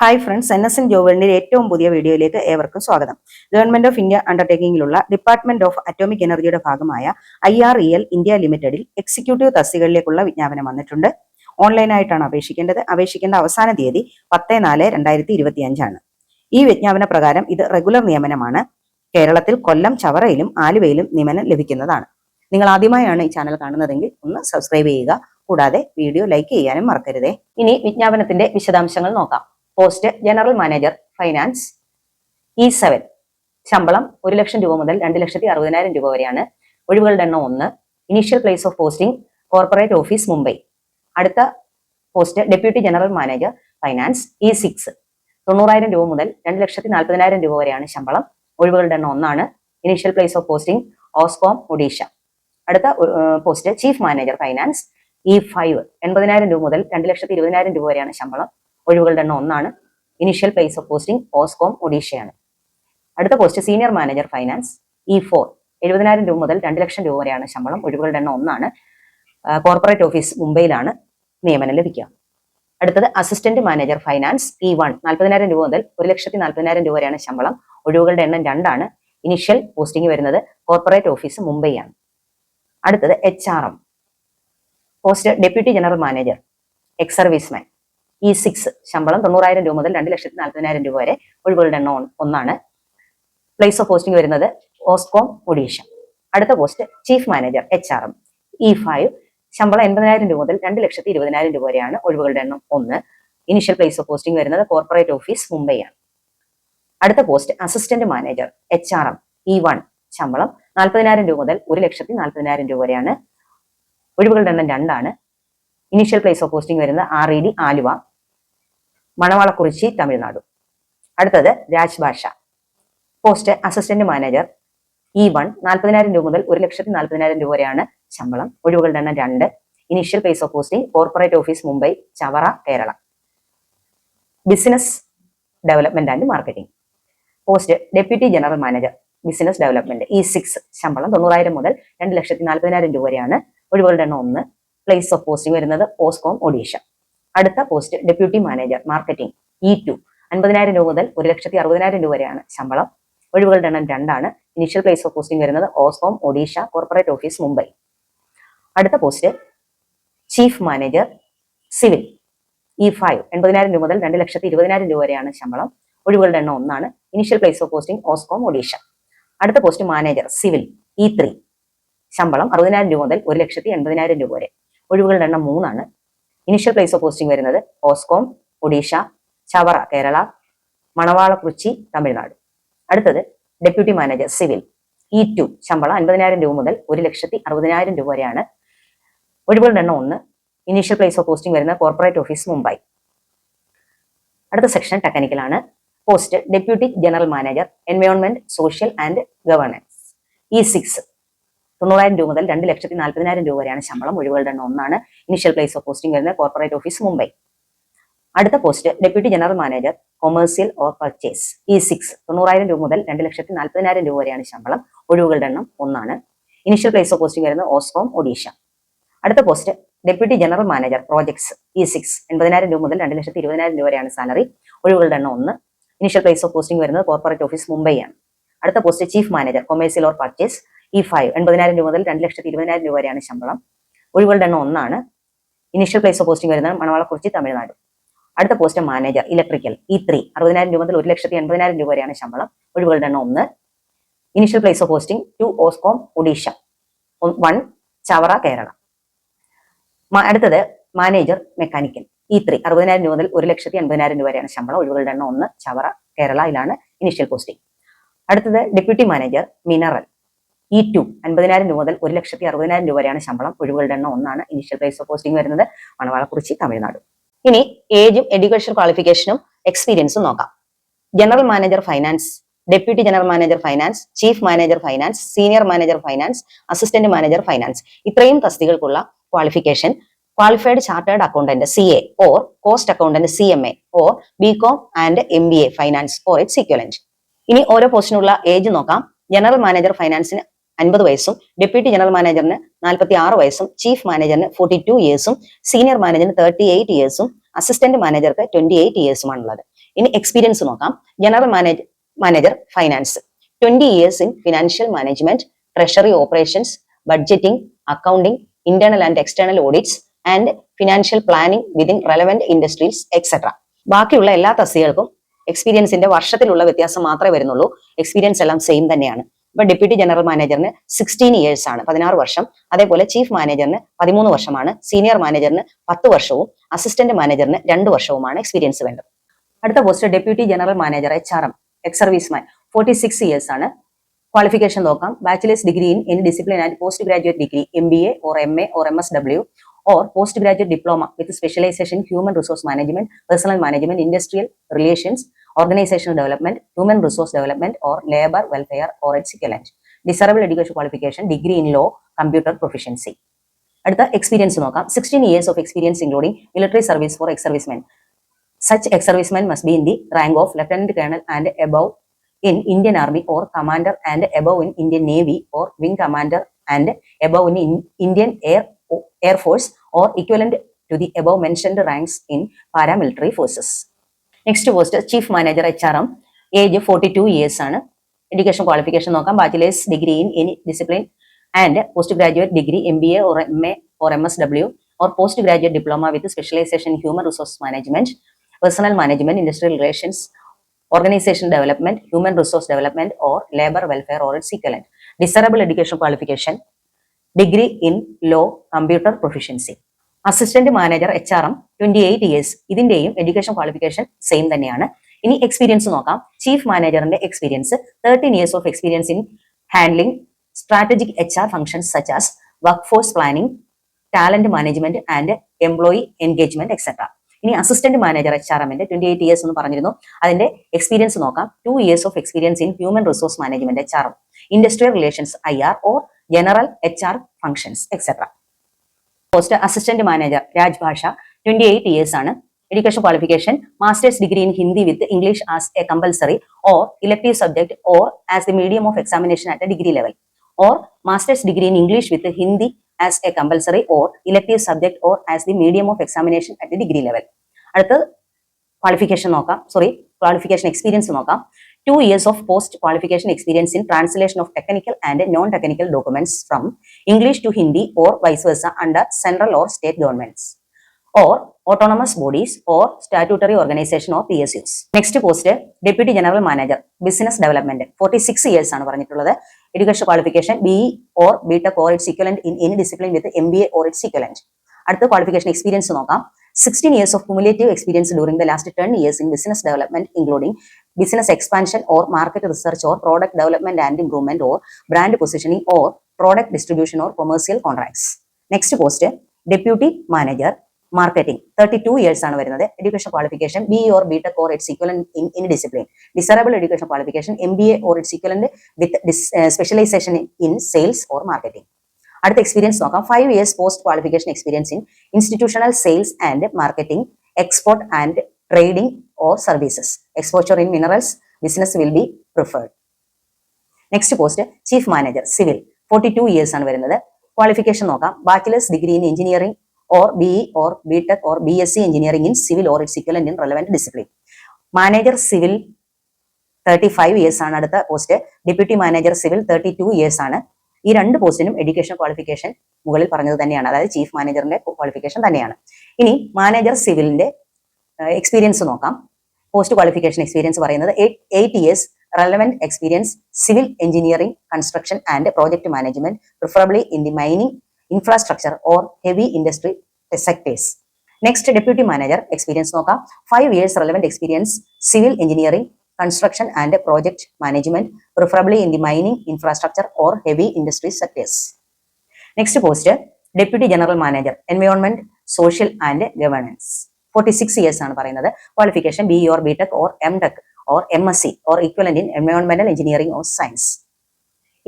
Hi friends N S N ജോവലിന്റെ ഏറ്റവും പുതിയ വീഡിയോയിലേക്ക് ഏവർക്കും സ്വാഗതം ഗവൺമെന്റ് ഓഫ് ഇന്ത്യ അണ്ടർടേക്കിംഗിലുള്ള ഡിപ്പാർട്ട്മെന്റ് ഓഫ് അറ്റോമിക് എനർജിയുടെ ഭാഗമായ I R E e L India ലിമിറ്റഡിൽ എക്സിക്യൂട്ടീവ് തസ്തികളിലേക്കുള്ള വിജ്ഞാപനം വന്നിട്ടുണ്ട് ഓൺലൈനായിട്ടാണ് അപേക്ഷിക്കേണ്ടത് അപേക്ഷിക്കേണ്ട അവസാന തീയതി പത്ത് നാല് രണ്ടായിരത്തി ഇരുപത്തി അഞ്ചാണ് ഈ വിജ്ഞാപന പ്രകാരം ഇത് റെഗുലർ നിയമനമാണ് കേരളത്തിൽ കൊല്ലം ചവറയിലും ആലുവയിലും നിയമനം ലഭിക്കുന്നതാണ് നിങ്ങൾ ആദ്യമായാണ് ഈ ചാനൽ കാണുന്നതെങ്കിൽ ഒന്ന് സബ്സ്ക്രൈബ് ചെയ്യുക കൂടാതെ വീഡിയോ ലൈക്ക് ചെയ്യാനും മറക്കരുതേ ഇനി വിജ്ഞാപനത്തിന്റെ വിശദാംശങ്ങൾ നോക്കാം post general manager finance E seven ശമ്പളം ഒരു ലക്ഷം രൂപ മുതൽ രണ്ട് ലക്ഷത്തി അറുപതിനായിരം രൂപ വരെയാണ് ഒഴിവുകളുടെ എണ്ണം ഒന്ന് initial place of posting corporate office Mumbai അടുത്ത post deputy general manager finance E six തൊണ്ണൂറായിരം രൂപ മുതൽ രണ്ട് ലക്ഷത്തി നാൽപ്പതിനായിരം രൂപ വരെയാണ് ശമ്പളം ഒഴിവുകളുടെ എണ്ണം ഒന്നാണ് initial place of posting OSCOM Odisha അടുത്ത post chief manager finance E five എൺപതിനായിരം രൂപ മുതൽ രണ്ട് ലക്ഷത്തി ഇരുപതിനായിരം രൂപ വരെയാണ് ശമ്പളം ഒഴിവുകളുടെ എണ്ണം ഒന്നാണ് initial place of posting OSCOM ഒഡീഷയാണ് അടുത്ത post senior manager finance E four എഴുപതിനായിരം രൂപ മുതൽ രണ്ട് ലക്ഷം രൂപ വരെയാണ് ശമ്പളം ഒഴിവുകളുടെ എണ്ണം ഒന്നാണ് കോർപ്പറേറ്റ് ഓഫീസ് മുംബൈയിലാണ് നിയമനം ലഭിക്കുക അടുത്തത് assistant manager finance E one നാൽപ്പതിനായിരം രൂപ മുതൽ ഒരു ലക്ഷത്തി നാൽപ്പതിനായിരം രൂപ വരെയാണ് ശമ്പളം ഒഴിവുകളുടെ എണ്ണം രണ്ടാണ് ഇനിഷ്യൽ പോസ്റ്റിംഗ് വരുന്നത് കോർപ്പറേറ്റ് ഓഫീസ് മുംബൈയാണ് അടുത്തത് H R M post deputy general manager ex serviceman E six ശമ്പളം തൊണ്ണൂറായിരം രൂപ മുതൽ രണ്ട് ലക്ഷത്തി നാൽപ്പതിനായിരം രൂപ വരെ ഒഴിവുകളുടെ എണ്ണം ഒന്നാണ് പ്ലേസ് ഓഫ് പോസ്റ്റിംഗ് വരുന്നത് ഓസ്കോം ഒഡീഷ അടുത്ത post chief manager H R M E five ശമ്പളം എൺപതിനായിരം രൂപ മുതൽ രണ്ട് ലക്ഷത്തി ഇരുപതിനായിരം രൂപ വരെയാണ് ഒഴിവുകളുടെ എണ്ണം ഒന്ന് ഇനിഷ്യൽ പ്ലേസ് ഓഫ് പോസ്റ്റിംഗ് വരുന്നത് കോർപ്പറേറ്റ് ഓഫീസ് മുംബൈയാണ് അടുത്ത post assistant manager H R M E one ശമ്പളം നാൽപ്പതിനായിരം രൂപ മുതൽ ഒരു ലക്ഷത്തി നാൽപ്പതിനായിരം രൂപ വരെയാണ് ഒഴിവുകളുടെ എണ്ണം രണ്ടാണ് ഇനിഷ്യൽ പ്ലേസ് ഓഫ് പോസ്റ്റിംഗ് വരുന്നത് R E D Aluva Manavalakurichi Tamil Nadu അടുത്തത് Rajbhasha post assistant manager E one നാൽപ്പതിനായിരം രൂപ മുതൽ ഒരു ലക്ഷത്തി നാൽപ്പതിനായിരം രൂപ വരെയാണ് ശമ്പളം ഒഴിവുകളുടെ എണ്ണം രണ്ട് initial place of posting corporate office Mumbai Chavara Kerala business development and marketing post deputy general manager business development E six ശമ്പളം തൊണ്ണൂറായിരം മുതൽ രണ്ട് ലക്ഷത്തി നാൽപ്പതിനായിരം രൂപ വരെയാണ് ഒഴിവുകളുടെ എണ്ണം ഒന്ന് പ്ലേസ് ഓഫ് പോസ്റ്റിംഗ് വരുന്നത് ഓസ്കോം ഒഡീഷ അടുത്ത post deputy manager marketing E two അൻപതിനായിരം രൂപ മുതൽ ഒരു ലക്ഷത്തി അറുപതിനായിരം രൂപ വരെയാണ് ശമ്പളം ഒഴിവുകളുടെ എണ്ണം രണ്ടാണ് ഇനീഷ്യൽ പ്ലേസ് ഓഫ് പോസ്റ്റിംഗ് വരുന്നത് ഓസോം ഒഡീഷ കോർപ്പറേറ്റ് ഓഫീസ് മുംബൈ അടുത്ത post chief manager civil E five എൺപതിനായിരം രൂപ മുതൽ രണ്ട് ലക്ഷത്തി ഇരുപതിനായിരം രൂപ വരെയാണ് ശമ്പളം ഒഴിവുകളുടെ എണ്ണം ഒന്നാണ് initial place of posting OSCOM Odisha അടുത്ത post manager civil E three ശമ്പളം അറുപതിനായിരം രൂപ മുതൽ ഒരു ലക്ഷത്തി എൺപതിനായിരം രൂപ വരെ ഒഴിവുകളുടെ എണ്ണം മൂന്നാണ് ഇനിഷ്യൽ പ്ലേസ് ഓഫ് പോസ്റ്റിംഗ് വരുന്നത് ഓസ്കോം ഒഡീഷ ചവറ കേരള കുറിച്ചി തമിഴ്നാട് അടുത്തത് deputy manager civil E two ശമ്പളം അൻപതിനായിരം രൂപ മുതൽ ഒരു ലക്ഷത്തി അറുപതിനായിരം രൂപ വരെയാണ് ഒഴിവുകളുടെ എണ്ണം ഒന്ന് ഇനീഷ്യൽ പ്ലേസ് ഓഫ് പോസ്റ്റിംഗ് വരുന്ന കോർപ്പറേറ്റ് ഓഫീസ് മുംബൈ അടുത്ത section ടെക്നിക്കലാണ് post deputy general manager environment social and governance E six തൊണ്ണൂറായിരം രൂപ മുതൽ രണ്ട് ലക്ഷത്തി നാൽപ്പതിനായിരം രൂപ വരെയാണ് ശമ്പളം ഒഴിവുകളുടെ എണ്ണം ഒന്നാണ് ഇനിഷ്യൽ പ്ലേസ് ഓഫ് പോസ്റ്റിംഗ് വരുന്നത് കോർപ്പറേറ്റ് ഓഫീസ് മുംബൈ അടുത്ത post deputy general manager commercial or purchase E six തൊണ്ണൂറായിരം രൂപ മുതൽ രണ്ട് ലക്ഷത്തി നാൽപ്പതിനായിരം രൂപ വരെയാണ് ശമ്പളം ഒഴിവുകളുടെ എണ്ണം ഒന്നാണ് ഇനിഷ്യൽ പ്ലേസ് ഓഫ് പോസ്റ്റിംഗ് വരുന്നത് ഓസ്കോം ഒഡീഷ അടുത്ത post deputy general manager projects E six എൺപതിനായിരം രൂപ മുതൽ രണ്ട് ലക്ഷത്തി ഇരുപതിനായിരം രൂപ വരെയാണ് സാലറി ഒഴിവുകളുടെ എണ്ണം ഒന്ന് ഇനിഷ്യൽ പ്ലേസ് ഓഫ് പോസ്റ്റിംഗ് വരുന്നത് കോർപ്പറേറ്റ് ഓഫീസ് മുംബൈയാണ് അടുത്ത post chief manager commercial or purchase E five എൺപതിനായിരം രൂപ മുതൽ രണ്ട് ലക്ഷത്തി ഇരുപതിനായിരം രൂപ വരെയാണ് ശമ്പളം ഒഴിവുകളുടെ എണ്ണം ഒന്നാണ് ഇനീഷ്യൽ പ്ലേസ് ഓഫ് പോസ്റ്റിംഗ് വരുന്നത് മണവാളക്കുറിച്ചി തമിഴ്നാട് അടുത്ത post manager electrical E three അറുപതിനായിരം രൂപ മുതൽ ഒരു ലക്ഷത്തി എൺപതിനായിരം രൂപ വരെയാണ് ശമ്പളം ഒഴിവുകളുടെ എണ്ണം ഒന്ന് initial place of posting to OSCOM Odisha one Chavara Kerala അടുത്തത് മാനേജർ മെക്കാനിക്കൽ ഈ ത്രീ അറുപതിനായിരം രൂപ മുതൽ ഒരു ലക്ഷത്തി എൺപതിനായിരം രൂപ വരെയാണ് ശമ്പളം ഒഴിവുകളുടെ എണ്ണം ഒന്ന് ചവറ കേരളയിലാണ് ഇനീഷ്യൽ പോസ്റ്റിംഗ് അടുത്തത് deputy manager mineral E e two അൻപതിനായിരം രൂപ മുതൽ ഒരു ലക്ഷത്തി അറുപതിനായിരം രൂപ വരെയാണ് ശമ്പളം ഒഴിവുകളുടെ എണ്ണം ഒന്നാണ് ഇനിഷ്യൽ പ്ലേസ് ഓഫ് പോസ്റ്റിംഗ് വരുന്നത് മണവാളക്കുറിച്ചി തമിഴ്നാട് ഇനി ഏജും എഡ്യൂക്കേഷൻ ക്വാളിഫിക്കേഷനും എക്സ്പീരിയൻസും നോക്കാം general manager finance deputy general manager finance chief manager finance senior manager finance assistant manager finance ഇത്രയും തസ്തികൾക്കുള്ള qualification qualified chartered accountant C A or cost accountant C M A or B com and M B A finance or its equivalent ഇനി ഓരോ പോസ്റ്റിനുള്ള age നോക്കാം general manager ഫൈനാൻസിന് അൻപത് വയസ്സും deputy general മാനേജറിന് നാൽപ്പത്തി ആറ് വയസ്സും ചീഫ് മാനേജറിന് ഫോർട്ടി ടു ഇയേഴ്സും സീനിയർ മാനേജറിന് തേർട്ടി എയ്റ്റ് ഇയേഴ്സും അസിസ്റ്റന്റ് മാനേജർക്ക് ട്വന്റി എയ്റ്റ് ഇയേഴ്സുമാണുള്ളത് ഇനി എക്സ്പീരിയൻസ് നോക്കാം general manage manager finance twenty years in financial management treasury operations budgeting accounting internal and external audits and financial planning within relevant industries etcetera ബാക്കിയുള്ള എല്ലാ തസ്തികൾക്കും എക്സ്പീരിയൻസിന്റെ വർഷത്തിലുള്ള വ്യത്യാസം മാത്രമേ വരുന്നുള്ളൂ എക്സ്പീരിയൻസ് എല്ലാം സെയിം തന്നെയാണ് ഇപ്പൊ ഡെപ്യൂട്ടി ജനറൽ മാനേജറിന് സിക്സ്റ്റീൻ ഇയേഴ്സ് ആണ് പതിനാറ് വർഷം അതേപോലെ ചീഫ് മാനേജറിന് പതിമൂന്ന് വർഷമാണ് സീനിയർ മാനേജറിന് പത്ത് വർഷവും അസിസ്റ്റന്റ് മാനേജറിന് രണ്ട് വർഷവുമാണ് എക്സ്പീരിയൻസ് വേണ്ടത് അടുത്ത post deputy general manager H R M ex service man forty six years ആണ് ക്വാളിഫിക്കേഷൻ നോക്കാം bachelor's degree in any discipline and post graduate degree M B A or M A or M S W or post graduate diploma with specialisation human resource management personnel management industrial relations organizational development, human resource development, or labor welfare or its equivalent. Desirable education qualification, degree in law, computer proficiency. At the experience, 16 years of experience including military service for ex-servicemen. Such ex-servicemen must be in the rank of lieutenant colonel and above in Indian Army or commander and above in Indian Navy or wing commander and above in Indian Air Force or equivalent to the above mentioned ranks in paramilitary forces. Next post, Chief Manager HRM, age 42 years. Education qualification, bachelor's degree in any discipline and postgraduate degree, MBA or MA or MSW or postgraduate diploma with specialization in human resource management, personal management, industrial relations, organization development, human resource development or labor welfare or its equivalent. Desirable education qualification, degree in law, computer proficiency. Assistant manager H R M twenty eight years ഇതിന്റെയും education qualification same തന്നെയാണ് ഇനി experience നോക്കാം chief മാനേജറിന്റെ experience thirteen years of experience in handling strategic H R functions such as workforce planning talent management and employee engagement etcetera ഇനി assistant manager H R എമ്മിന്റെ twenty eight years എന്ന് പറഞ്ഞിരുന്നു അതിന്റെ experience നോക്കാം two years of experience in human resource management H R industrial relations I R or general H R functions etcetera post assistant manager Rajbhasha twenty eight years ആണ് education qualification masters degree in Hindi with English as a compulsory or elective subject or as the medium of examination at a degree level or masters degree in English with Hindi as a compulsory or elective subject or as the medium of examination at degree level അടുത്ത് qualification നോക്കാം sorry qualification experience നോക്കാം two years of post qualification experience in translation of technical and non technical documents from English to Hindi or vice versa under central or state governments or autonomous bodies or statutory organisation of P S Us next post deputy general manager business development forty six years ആണ് പറഞ്ഞിട്ടുള്ളത് education qualification B or B tech or it equivalent in any discipline with M B A or it equivalent അടുത്ത qualification experience നോക്കാം 16 years of cumulative experience during the last 10 years in business development, including business expansion or market research or product development and improvement or brand positioning or product distribution or commercial contracts. Next post, Deputy Manager, Marketing, 32 years aanu varunnathu. Education qualification, BE or BTech or its equivalent in any discipline. Desirable education qualification, MBA or its equivalent with uh, specialization in sales or marketing. അടുത്ത experience നോക്കാം five years post qualification experience in institutional sales and marketing export and trading or services exposure in minerals business will be preferred next post chief manager civil forty two years ആണ് വരുന്നത് qualification നോക്കാം bachelor's degree in engineering or B or B tech or B S C engineering in civil or സിക്കൽ and in relevant discipline manager civil thirty five years ആണ് അടുത്ത post deputy manager civil thirty two years ആണ് ഈ രണ്ട് പോസ്റ്റിനും education qualification മുകളിൽ പറഞ്ഞത് തന്നെയാണ് അതായത് chief മാനേജറിന്റെ qualification തന്നെയാണ് ഇനി മാനേജർ സിവിലിന്റെ എക്സ്പീരിയൻസ് നോക്കാം പോസ്റ്റ് ക്വാളിഫിക്കേഷൻ എക്സ്പീരിയൻസ് പറയുന്നത് eight years relevant experience civil engineering construction and project management preferably in the mining infrastructure or heavy industry sectors next deputy manager experience നോക്കാം five years relevant experience civil engineering construction and project management, preferably in the mining, infrastructure or heavy industry sectors. Next post, Deputy General Manager, Environment, Social and Governance. Forty six years ആണ് പറയുന്നത് qualification B or B tech or M tech or M S C or equivalent in എൻവയോൺമെന്റൽ engineering or science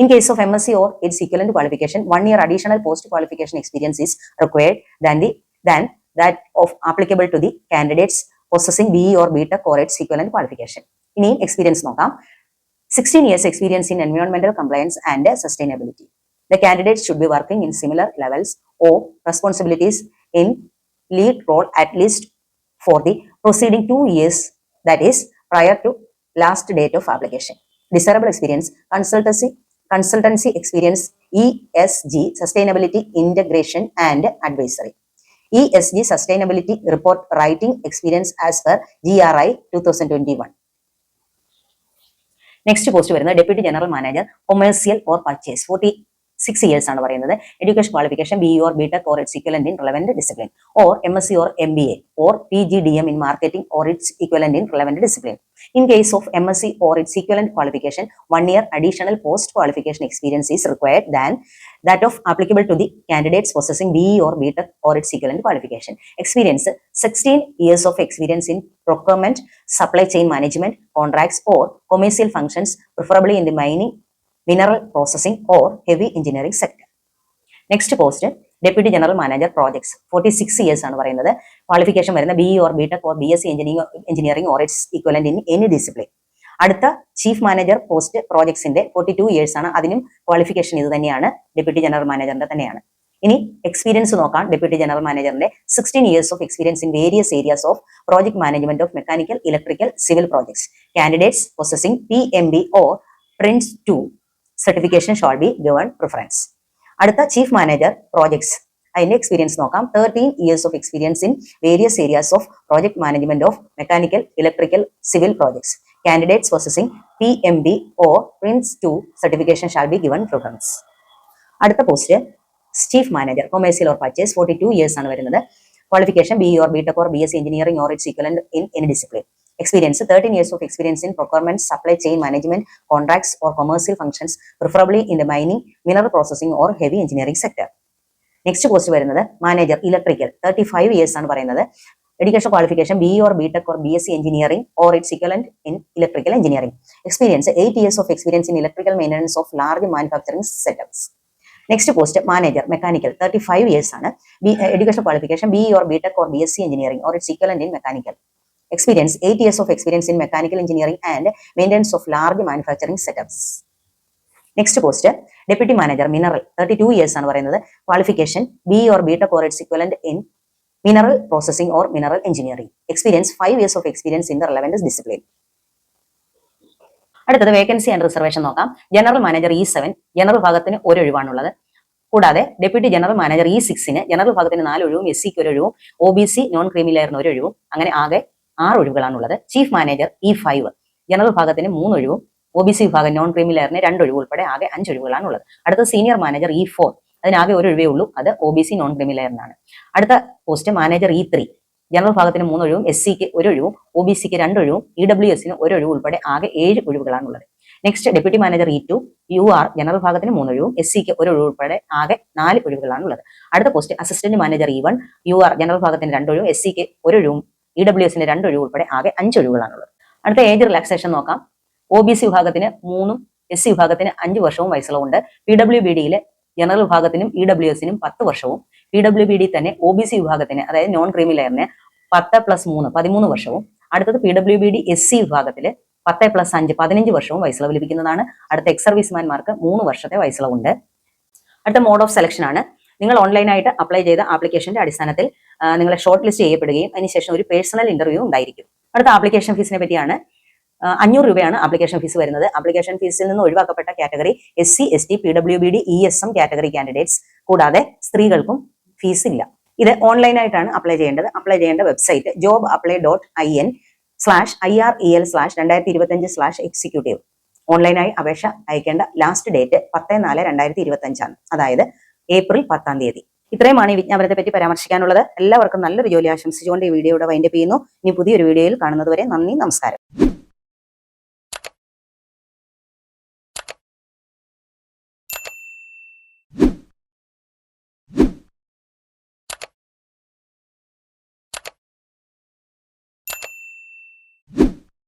In case of MSc or its equivalent qualification, one year additional post-qualification experience is required than, the, than that of applicable to the candidates possessing BE or BTEC or its equivalent qualification. ഇനിയും experience നോക്കാം sixteen years experience in എൻവയോൺമെന്റൽ compliance and sustainability the candidate should be working in similar levels of responsibilities in lead role at least for the proceeding two years that is prior to last date of application desirable experience consultancy consultancy experience E S G sustainability integration and advisory E S G sustainability report writing experience as per G R I two thousand twenty one next post വരുന്നത് deputy general manager commercial or purchase forty 6 years ആണ് പറയുന്നത്. Education qualification BE or BTech or its equivalent in relevant discipline, or MSc or MBA or PGDM in marketing or its equivalent in relevant discipline. In case of MSc or its equivalent qualification, 1 year additional post qualification experience is required than that of applicable to the candidates possessing BE or BTech or its equivalent qualification. Experience: 16 years of experience in procurement, supply chain management, contracts or commercial functions, preferably in the mining mineral processing or heavy engineering sector next post deputy general manager projects forty six years ആണ് പറയുന്നത് qualification വരുന്ന B E or B tech or B S C engineering engineering or its equivalent in any discipline അടുത്ത chief manager post പ്രോജക്ട്സിന്റെ forty two years ആണ് അതിനും qualification ഇത് തന്നെയാണ് deputy general മാനേജറിന്റെ തന്നെയാണ് ഇനി എക്സ്പീരിയൻസ് നോക്കാം deputy general മാനേജറിന്റെ sixteen years of experience in various areas of project management of mechanical electrical civil projects candidates processing P M B or prince two certification shall be given preference അടുത്ത chief manager projects അതിന്റെ experience നോക്കാം thirteen years of experience in various areas of project management of mechanical electrical civil projects candidates processing P M B or prince two certification shall be given preference അടുത്ത post chief manager commercial or purchase forty two years ആണ് വരുന്നത് qualification B or B tech or B S engineering or its in any discipline experience thirteen years of experience in procurement, supply chain management contracts or commercial functions preferably in the mining mineral processing or heavy engineering sector next post വരുന്നത് manager electrical thirty five years ആണ് പറയുന്നത് education qualification B or B tech or B S C engineering or its equivalent in electrical engineering experience eight years of experience in electrical maintenance of large manufacturing setups next post manager mechanical thirty five years ആണ് B education qualification B or B tech or B S C engineering or its equivalent in mechanical experience eight years of experience in mechanical engineering and maintenance of large manufacturing setups next post deputy manager mineral thirty two years ആണ് പറയുന്നത് qualification B or B tech or its equivalent in mineral processing or mineral engineering experience five years of experience in the relevance discipline അടുത്തത് vacancy and reservation നോക്കാം general manager E seven general ഭാഗത്തിന് ഒരു ഒഴിവാണുള്ളത് കൂടാതെ deputy general manager E സിക്സിന് general ഭാഗത്തിന് നാല് ഒഴിവും എസ് സിക്ക് ഒരു ഒഴിവും ഒ ബി സി നോൺ ക്രീമിലായിരുന്ന ഒരു ഒഴിവും അങ്ങനെ ആകെ ആറ് ഒഴിവുകളാണുള്ളത് chief manager E five general ഭാഗത്തിന് മൂന്ന് ഒഴിവും ഒ ബി സി വിഭാഗം നോൺ ക്രീമിലെയറിന് രണ്ട് ഒഴിവ് ഉൾപ്പെടെ ആകെ അഞ്ച് ഒഴിവുകളാണുള്ളത് അടുത്ത സീനിയർ മാനേജർ ഇ ഫോർ അതിനാകെ ഒരു ഒഴിവേ ഉള്ളൂ അത് ഒ ബി സി നോൺ ക്രീമിൽ ക്രീമിലെയറിനാണ് അടുത്ത post manager E three general ഭാഗത്തിന് മൂന്ന് ഒഴിവും എസ് സിക്ക് ഒരു ഒഴിവും ഒ ബി സിക്ക് രണ്ട് ഒഴിവും ഇ e ഡബ്ല്യു എസിന് ഒരു ഒഴിവ് ഉൾപ്പെടെ ആകെ ഏഴ് ഒഴിവുകളാണുള്ളത് next deputy manager E two U R general ഭാഗത്തിന് മൂന്ന് ഒഴിവും എസ് സിക്ക് ഒരു ഒഴിവ് ഉൾപ്പെടെ ആകെ നാല് ഒഴിവുകളാണുള്ളത് അടുത്ത post assistant manager E one U R general ഭാഗത്തിന് രണ്ട് ഒഴിവും എസ് സിക്ക് ഒരു ഒഴിവും ഇ e ഡബ്ല്യു എസിന്റെ രണ്ട് ഒഴിവ് ഉൾപ്പെടെ ആകെ അഞ്ച് ഒഴിവുകളാണുള്ളത് അടുത്ത ഏജ് റിലാക്സേഷൻ നോക്കാം ഒ ബി സി വിഭാഗത്തിന് മൂന്നും എസ് സി വിഭാഗത്തിന് അഞ്ച് വർഷവും വയസ്സുള്ളവുണ്ട് പി ഡബ്ല്യു ബി ഡിയിലെ ജനറൽ വിഭാഗത്തിനും ഇ e ഡബ്ല്യു എസിനും പത്ത് വർഷവും പി ഡബ്ല്യു ബി ഡി തന്നെ ഒ ബി സി വിഭാഗത്തിന് അതായത് നോൺ ക്രീമി ലെയറിന് പത്ത് പ്ലസ് മൂന്ന് പതിമൂന്ന് വർഷവും അടുത്തത് P W B D S C വിഭാഗത്തിൽ പത്ത് പ്ലസ് അഞ്ച് പതിനഞ്ച് വർഷവും വയസ്സിളവ് ലഭിക്കുന്നതാണ് അടുത്ത എക്സ് സർവീസ്മാൻമാർക്ക് മൂന്ന് വർഷത്തെ വയസ്സിളവുണ്ട് അടുത്ത മോഡ് ഓഫ് സെലക്ഷൻ ആണ് നിങ്ങൾ ഓൺലൈനായിട്ട് അപ്ലൈ ചെയ്ത ആപ്ലിക്കേഷന്റെ അടിസ്ഥാനത്തിൽ നിങ്ങളെ ഷോർട്ട് ലിസ്റ്റ് ചെയ്യപ്പെടുകയും അതിനുശേഷം ഒരു പേഴ്സണൽ ഇന്റർവ്യൂ ഉണ്ടായിരിക്കും അടുത്ത ആപ്ലിക്കേഷൻ ഫീസിനെ പറ്റിയാണ് അഞ്ഞൂറ് രൂപയാണ് ആപ്ലിക്കേഷൻ ഫീസ് വരുന്നത് ആപ്ലിക്കേഷൻ ഫീസിൽ നിന്ന് ഒഴിവാക്കപ്പെട്ട category S C S T P W B D E S M category candidates കൂടാതെ സ്ത്രീകൾക്കും ഫീസ് ഇല്ല ഇത് ഓൺലൈനായിട്ടാണ് അപ്ലൈ ചെയ്യേണ്ടത് അപ്ലൈ ചെയ്യേണ്ട website job apply dot I N slash I R E L slash രണ്ടായിരത്തി ഇരുപത്തഞ്ച് സ്ലാഷ് എക്സിക്യൂട്ടീവ് ഓൺലൈനായി അപേക്ഷ അയക്കേണ്ട ലാസ്റ്റ് ഡേറ്റ് പത്ത് നാല് രണ്ടായിരത്തി ഇരുപത്തഞ്ചാണ് അതായത് ഏപ്രിൽ പത്താം തീയതി ഇത്രയുമാണ് ഈ വിജ്ഞാപനത്തെ പറ്റി പരാമർശിക്കാനുള്ളത് എല്ലാവർക്കും നല്ലൊരു ജോലി ആശംസിച്ചുകൊണ്ട് ഈ വീഡിയോ ഇവിടെ വൈൻഡപ്പ് ചെയ്യുന്നു ഇനി പുതിയൊരു വീഡിയോയിൽ കാണുന്നതുവരെ നന്ദി നമസ്കാരം